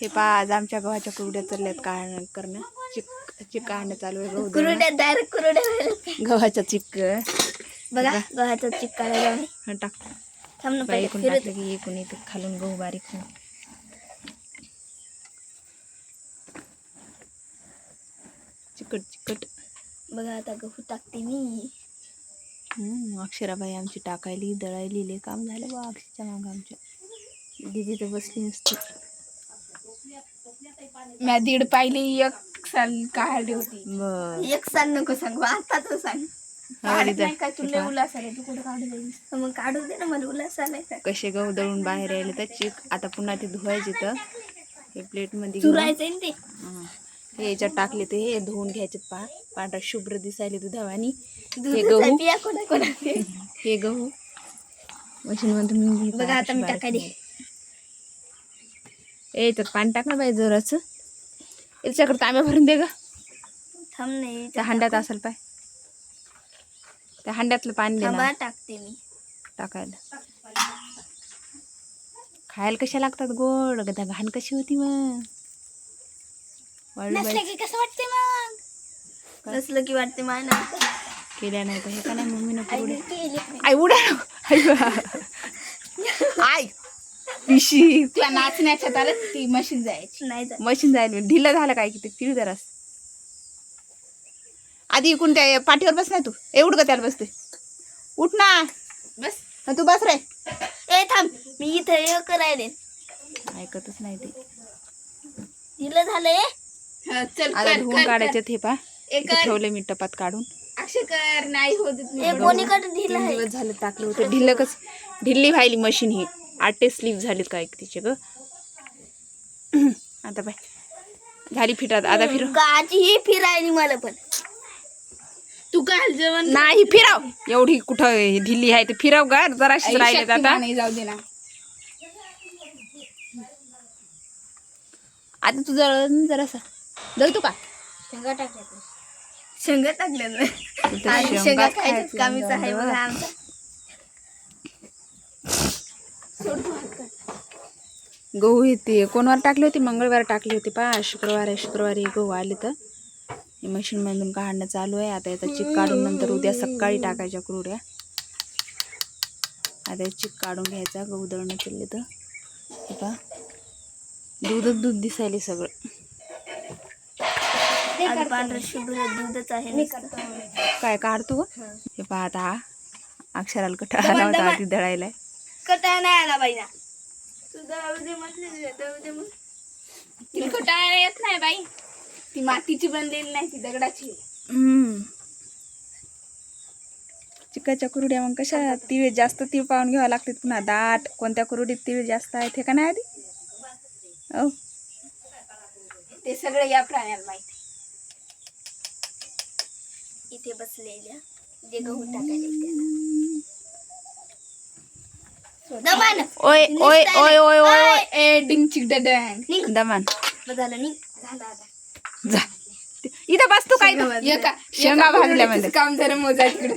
हे पा आज आमच्या गव्हाच्या कुरड्या चालल्यात काढ करणं. चिक चिक काढणं चालू आहे गहू. कुरुड्या डायरेक्ट कुरुड्या गव्हाच्या चिक. बघा गव्हाचा चिक्का लावला हा, टाक. थांब ना एकूण टाकलं की एकूण इथं खालून गहू बारीक. चिकट चिकट. बघा आता गहू टाकते मी. हम्म, अक्षराबाई आमची टाकायली दळायली काम झालं बा अक्षरच्या मागं आमच्या. दिदी तर बसली नसती. मी दीड पाहिली एक साल काढली होती. बर. एक सांग नको सांगू आता तर सांग काढत नाही काय तुला उल्हास आला तू कुठे काढू दे मग काढू दे ना मला उल्हास आलाय का? कसे गहू दळून बाहेर यायले तर चिक आता पुन्हा ते धुवायचे तर. हे प्लेटमध्ये घेऊन. चुरायचंय ना ते? हा. हे याच्यात टाकले ते हे धुवून घ्यायचे पा. पांढरा शुभ्र दिसायले दुधावानी हे गहू. कोणा कोणा हे गहू. मशीन मधून बघा आता मी टाकायली. ए तर पाणी टाक ना बाई जोराचं याच्याकडे तांब्या भरून दे ग. थांब नाही त्या हांड्यात असेल पाय. त्या हांड्यातलं पाणी दे ना. टाकते मी. टाकायला. खायला कशा लागतात गोड? गदा घाण कशी होती मग? वाळू बाई. की कसं वाटते मग? नसलं की वाटते माना केल्या नाही तर हे का नाही मम्मीनं पुढे. आई उड्या आई बा. आई. पिशी. तुला नाचण्याच्या आलं ती मशीन जायची. नाही जात. मशीन जायला ढिलं झालं काय की ते फिरू जरास आधी इकून त्या पाठीवर बस ना तू. एवढं का त्याला बसते उठ ना. बस. हा, तू बस रे. ए थांब. मी इथं हे करायले. ऐकतच नाही ते. दिलं झालंय हा, चल आता कर, धुवून कर, काढायचे ते पा. कर. ठेवले मी टपात काढून. कर. अक्षय कर नाही होत ए कोणीकडे दिलं तीन आहे? दिवस झाले टाकलं होतं. ढिल्लकच ढिल्ली व्हायली मशीन ही. आठे स्लीप झालीत काय तिचे ग? आता बाय झाली फिटात आता फिरव गाची ही फिरायली मला पण. तू काल जेवण नाही फिराव. एवढी कुठं हे ढिल्ली आहे ते फिरव का जराशीच आई, राहिलेत आता. जाऊ दे ना. आता तू जळ जरासा. जळतो का? शेंगा टाकल्या शेंगा टाकल्या शेंगा खायचं कामीच आहे जाऊन बघा. आमचा. गहू येते. कोणवार टाकले होते? मंगळवार टाकले होते पा. शुक्रवार आहे शुक्रवारी गहू आले तर. हे मशीन मधून काढणं चालू आहे. आता याचा चिक काढून नंतर उद्या सकाळी टाकायच्या कुरड्या. आता हे चिक काढून घ्यायचा. गहू दळणं चालले तर. हे पहा दूधच दूध दिसायले सगळं. आज पांढरं शुभ्र दूधच आहे नुसतं. काय काढतो ग? हे. पहा आता अक्षराला कटाळा आला होता आधी दळायला कटाळा नाही आला बाई ना तू दळू दे म्हटलं दळू दे तिला येत नाही बाई. ती मातीची बनलेली नाही ती दगडाची. हम्म. चिकाच्या कुरड्या मग कशा तिळ जास्त तीळ पाहून घ्यावं लागतात पुन्हा दाट. कोणत्या कुरडीत तीळ जास्त आहेत हे का नाही आधी? हो. ते सगळं या प्राण्याला माहिती. इथे बसलेल्या जे गहू टाकायले दमान. ओय ओय ओय ओय ओय ए डिंग चिक डडंग. निघ. दमान. झालं निघ. झालं आता. जा. इथं बस तू काय एका शेंगा एका भाजल्या कुरडीचंच म्हणजे. काम जरा मोजा तिकडे